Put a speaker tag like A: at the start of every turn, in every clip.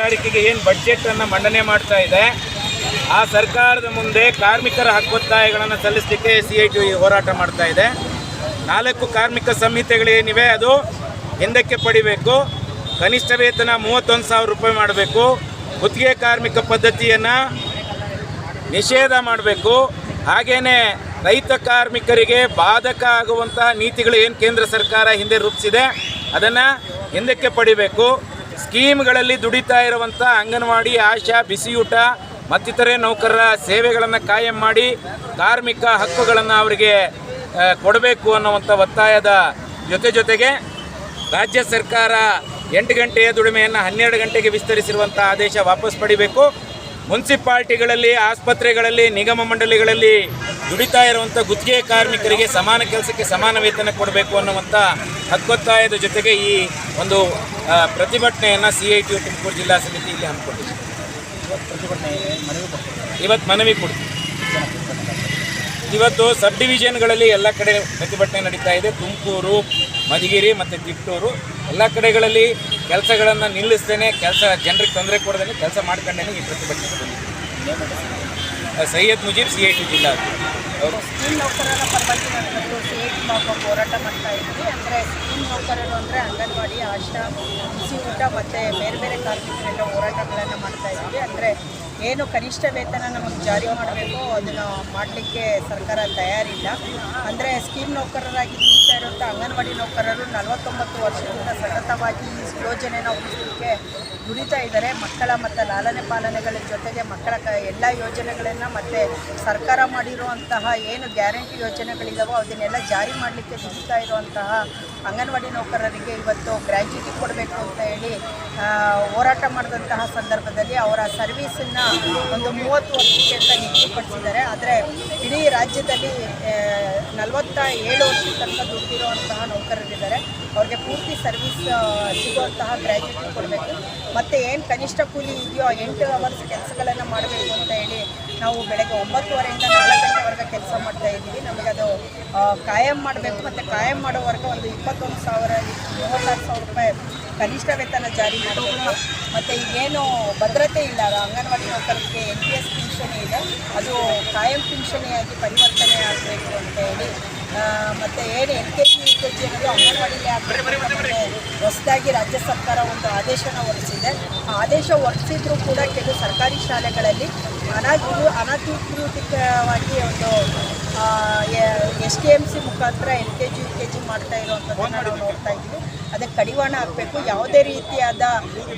A: ತಾರೀಕಿಗೆ ಏನು ಬಡ್ಜೆಟನ್ನು ಮಂಡನೆ ಮಾಡ್ತಾ ಇದೆ, ಆ ಸರ್ಕಾರದ ಮುಂದೆ ಕಾರ್ಮಿಕರ ಹಕ್ಕೊತ್ತಾಯಗಳನ್ನು ಸಲ್ಲಿಸಲಿಕ್ಕೆ ಸಿ ಐ ಟಿ ಹೋರಾಟ ಮಾಡ್ತಾ ಇದೆ. ನಾಲ್ಕು ಕಾರ್ಮಿಕ ಸಂಹಿತೆಗಳೇನಿವೆ ಅದು ಹಿಂದಕ್ಕೆ ಪಡಿಬೇಕು, ಕನಿಷ್ಠ ವೇತನ ಮೂವತ್ತೊಂದು ಸಾವಿರ ರೂಪಾಯಿ ಮಾಡಬೇಕು, ಗುತ್ತಿಗೆ ಕಾರ್ಮಿಕ ಪದ್ಧತಿಯನ್ನು ನಿಷೇಧ ಮಾಡಬೇಕು ಹಾಗೇ ರೈತ ಕಾರ್ಮಿಕರಿಗೆ ಬಾಧಕ ಆಗುವಂತಹ ನೀತಿಗಳು ಏನು ಕೇಂದ್ರ ಸರ್ಕಾರ ಹಿಂದೆ ರೂಪಿಸಿದೆ, ಅದನ್ನು ಹಿಂದಕ್ಕೆ ಪಡಿಬೇಕು. ಸ್ಕೀಮ್ಗಳಲ್ಲಿ ದುಡಿತಾ ಇರುವಂಥ ಅಂಗನವಾಡಿ, ಆಶಾ, ಬಿಸಿಯೂಟ, ಮತ್ತಿತರೆ ನೌಕರರ ಸೇವೆಗಳನ್ನು ಕಾಯಂ ಮಾಡಿ ಕಾರ್ಮಿಕ ಹಕ್ಕುಗಳನ್ನು ಅವರಿಗೆ ಕೊಡಬೇಕು ಅನ್ನುವಂಥ ಒತ್ತಾಯದ ಜೊತೆ ಜೊತೆಗೆ ರಾಜ್ಯ ಸರ್ಕಾರ ಎಂಟು ಗಂಟೆಯ ದುಡಿಮೆಯನ್ನು ಹನ್ನೆರಡು ಗಂಟೆಗೆ ವಿಸ್ತರಿಸಿರುವಂಥ ಆದೇಶ ವಾಪಸ್ ಪಡಿಬೇಕು. ಮುನ್ಸಿಪಾಲ್ಟಿಗಳಲ್ಲಿ, ಆಸ್ಪತ್ರೆಗಳಲ್ಲಿ, ನಿಗಮ ಮಂಡಳಿಗಳಲ್ಲಿ ದುಡಿತಾ ಇರುವಂಥ ಗುತ್ತಿಗೆ ಕಾರ್ಮಿಕರಿಗೆ ಸಮಾನ ಕೆಲಸಕ್ಕೆ ಸಮಾನ ವೇತನ ಕೊಡಬೇಕು ಅನ್ನುವಂಥ ಹಕ್ಕೊತ್ತಾಯದ ಜೊತೆಗೆ ಈ ಒಂದು ಪ್ರತಿಭಟನೆಯನ್ನು ಸಿ ಐ ಟಿ ತುಮಕೂರು ಜಿಲ್ಲಾ ಸಮಿತಿ ಇಲ್ಲಿ ಹಮ್ಮಿಕೊಂಡಿದೆ. ಇವತ್ತು ಮನವಿ ಕೊಡ್ತೀವಿ. ಇವತ್ತು ಸಬ್ ಡಿವಿಷನ್ಗಳಲ್ಲಿ ಎಲ್ಲ ಕಡೆ ಪ್ರತಿಭಟನೆ ನಡೀತಾ ಇದೆ. ತುಮಕೂರು, ಮಧುಗಿರಿ ಮತ್ತು ತಿಟ್ಟೂರು ಎಲ್ಲ ಕಡೆಗಳಲ್ಲಿ ಕೆಲಸಗಳನ್ನು ನಿಲ್ಲಿಸ್ತೇನೆ. ಕೆಲಸ ಜನರಿಗೆ ತೊಂದರೆ ಕೊಡದೇನೆ ಕೆಲಸ ಮಾಡ್ಕೊಂಡೇನೆ ಈ ಪ್ರತಿಭಟನೆ Syed Mujeeb C I T ಜಿಲ್ಲಾ.
B: ಸ್ಕೀಮ್ ನೌಕರರ ಪರವಾಗಿ ನಾವು ಸೇರಿ ನಾವು ಹೋರಾಟ ಮಾಡ್ತಾ ಇದ್ವಿ ಅಂದರೆ ಸ್ಕೀಮ್ ನೌಕರರು ಅಂದರೆ ಅಂಗನವಾಡಿ ಆಶಾ ಬಿಸಿ ಊಟ ಮತ್ತು ಬೇರೆ ಬೇರೆ ಕಾರ್ಮಿಕರೆಲ್ಲ ಹೋರಾಟಗಳನ್ನು ಮಾಡ್ತಾ ಇದ್ವಿ ಅಂದರೆ ಏನು ಕನಿಷ್ಠ ವೇತನ ನಮಗೆ ಜಾರಿ ಮಾಡಬೇಕು, ಅದನ್ನು ಮಾಡಲಿಕ್ಕೆ ಸರ್ಕಾರ ತಯಾರಿಲ್ಲ. ಅಂದರೆ ಸ್ಕೀಮ್ ನೌಕರರಾಗಿ ದುಡಿತಾ ಇರುವಂಥ ಅಂಗನವಾಡಿ ನೌಕರರು ನಲವತ್ತೊಂಬತ್ತು ವರ್ಷದಿಂದ ಸತತವಾಗಿ ಈ ಯೋಜನೆನ ಉಳಿಸಲಿಕ್ಕೆ ದುಡಿತಾ ಇದ್ದಾರೆ. ಮಕ್ಕಳ ಮತ್ತು ಲಾಲನೆ ಪಾಲನೆಗಳ ಜೊತೆಗೆ ಮಕ್ಕಳ ಕ, ಎಲ್ಲ ಯೋಜನೆಗಳನ್ನು ಮತ್ತು ಸರ್ಕಾರ ಮಾಡಿರುವಂತಹ ಏನು ಗ್ಯಾರಂಟಿ ಯೋಜನೆಗಳಿದಾವೋ ಅದನ್ನೆಲ್ಲ ಜಾರಿ ಮಾಡಲಿಕ್ಕೆ ದುಡಿತಾ ಇರುವಂತಹ ಅಂಗನವಾಡಿ ನೌಕರರಿಗೆ ಇವತ್ತು ಗ್ರ್ಯಾಚ್ಯುಟಿ ಕೊಡಬೇಕು ಅಂತ ಹೇಳಿ ಹೋರಾಟ ಮಾಡಿದಂತಹ ಸಂದರ್ಭದಲ್ಲಿ ಅವರ ಸರ್ವೀಸನ್ನು ಒಂದು ಮೂವತ್ತು ವರ್ಷಕ್ಕೆ ಅಂತ ನಿಗದಿಪಡಿಸಿದ್ದಾರೆ. ಆದರೆ ಇಡೀ ರಾಜ್ಯದಲ್ಲಿ ನಲವತ್ತ ಏಳು ವರ್ಷದ ತನಕ ದುಡ್ಡಿರುವಂತಹ ನೌಕರರಿದ್ದಾರೆ. ಅವ್ರಿಗೆ ಪೂರ್ತಿ ಸರ್ವಿಸ್ ಸಿಗುವಂತಹ ಗ್ರ್ಯಾಜುಯೇಟ್ ಕೊಡಬೇಕು. ಮತ್ತು ಏನು ಕನಿಷ್ಠ ಕೂಲಿ ಇದೆಯೋ ಎಂಟು ಅವರ್ಸ್ ಕೆಲಸಗಳನ್ನು ಮಾಡಬೇಕು ಅಂತ ಹೇಳಿ ನಾವು ಬೆಳಗ್ಗೆ ಒಂಬತ್ತುವರೆಯಿಂದ ನಾಲ್ಕು ಗಂಟೆವರೆಗೆ ಕೆಲಸ ಮಾಡ್ತಾ ಇದ್ದೀವಿ. ಆ, ಕಾಯಂ ಮಾಡಬೇಕು. ಮತ್ತು ಕಾಯಂ ಮಾಡೋವರೆಗೆ ಒಂದು ಇಪ್ಪತ್ತೊಂದು ಸಾವಿರ ಮೂವತ್ತಾರು ಸಾವಿರ ರೂಪಾಯಿ ಕನಿಷ್ಠ ವೇತನ ಜಾರಿ ಮಾಡಬೇಕು ಮತ್ತು ಈಗೇನು ಭದ್ರತೆ ಇಲ್ಲ. ಅಂಗನವಾಡಿ ನೌಕರರಿಗೆ ಎನ್ ಪಿ ಎಸ್ ಪಿಂಚಣಿ ಇದೆ. ಅದು ಕಾಯಂ ಪಿಂಚಣಿಯಾಗಿ ಪರಿವರ್ತನೆ ಆಗಬೇಕು ಅಂತ ಹೇಳಿ. ಮತ್ತು ಏನು L K G U K G ಅನ್ನೋದು ಅಂಗನವಾಡಿಯಲ್ಲಿ ಆಗಬೇಕು ಹೊಸದಾಗಿ ರಾಜ್ಯ ಸರ್ಕಾರ ಒಂದು ಆದೇಶನ ಹೊರಡಿಸಿದೆ. ಆ ಆದೇಶ ಹೊರಡಿಸಿದ್ರೂ ಕೂಡ ಕೆಲವು ಸರ್ಕಾರಿ ಶಾಲೆಗಳಲ್ಲಿ ಅನಾಧಿಕೃ ಅನಧಿಕೃತವಾಗಿ ಒಂದು ಎಸ್ ಕೆ ಎಂ ಸಿ ಮುಖಾಂತರ L K G U K G ಮಾಡ್ತಾ ಇರುವಂಥದ್ದನ್ನು ನಾವು ನೋಡ್ತಾ ಇದ್ದೀವಿ. ಅದಕ್ಕೆ ಕಡಿವಾಣ ಹಾಕಬೇಕು. ಯಾವುದೇ ರೀತಿಯಾದ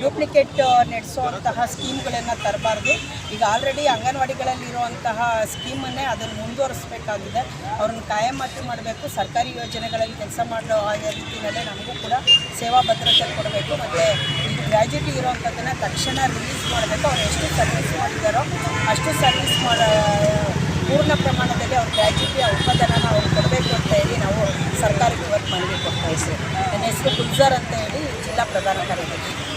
B: ಡೂಪ್ಲಿಕೇಟ್ ನಡೆಸುವಂತಹ ಸ್ಕೀಮ್ಗಳನ್ನು ತರಬಾರ್ದು. ಈಗ ಆಲ್ರೆಡಿ ಅಂಗನವಾಡಿಗಳಲ್ಲಿರುವಂತಹ ಸ್ಕೀಮನ್ನೇ ಅದನ್ನು ಮುಂದುವರಿಸಬೇಕಾಗಿದೆ. ಅವ್ರನ್ನ ಕಾಯಮಾತಿ ಮಾಡಬೇಕು. ಸರ್ಕಾರಿ ಯೋಜನೆಗಳಲ್ಲಿ ಕೆಲಸ ಮಾಡೋ ಆ ರೀತಿಯಲ್ಲೇ ನಮಗೂ ಕೂಡ ಸೇವಾ ಭದ್ರತೆ ಕೊಡಬೇಕು. ಮತ್ತು ಈ ಗ್ರ್ಯಾಜುಟಿ ಇರುವಂಥದ್ದನ್ನು ತಕ್ಷಣ ರಿಲೀಸ್ ಮಾಡಬೇಕು. ಅವ್ರು ಎಷ್ಟು ಸರ್ವಿಸ್ ಮಾಡಿದ್ದಾರೋ ಅಷ್ಟು ಸರ್ವಿಸ್ ಮಾಡ, ಪೂರ್ಣ ಪ್ರಮಾಣದಲ್ಲಿ ಅವ್ರ ಗ್ರ್ಯಾಜುಟಿ ಉತ್ಪಾದನೆನ ಅವ್ರು ಕೊಡಬೇಕು ಅಂತ ಹೇಳಿ ನಾವು ಸರ್ಕಾರಕ್ಕೆ ಇವತ್ತು ಮನವಿ ಕೊಡ್ತಾ ಇದ್ದೀವಿ. ನನ್ನ ಹೆಸರು ಗುಲ್ಜಾರ್ ಅಂತ ಹೇಳಿ ಜಿಲ್ಲಾ ಪ್ರಧಾನ ಕಾರ್ಯದರ್ಶಿ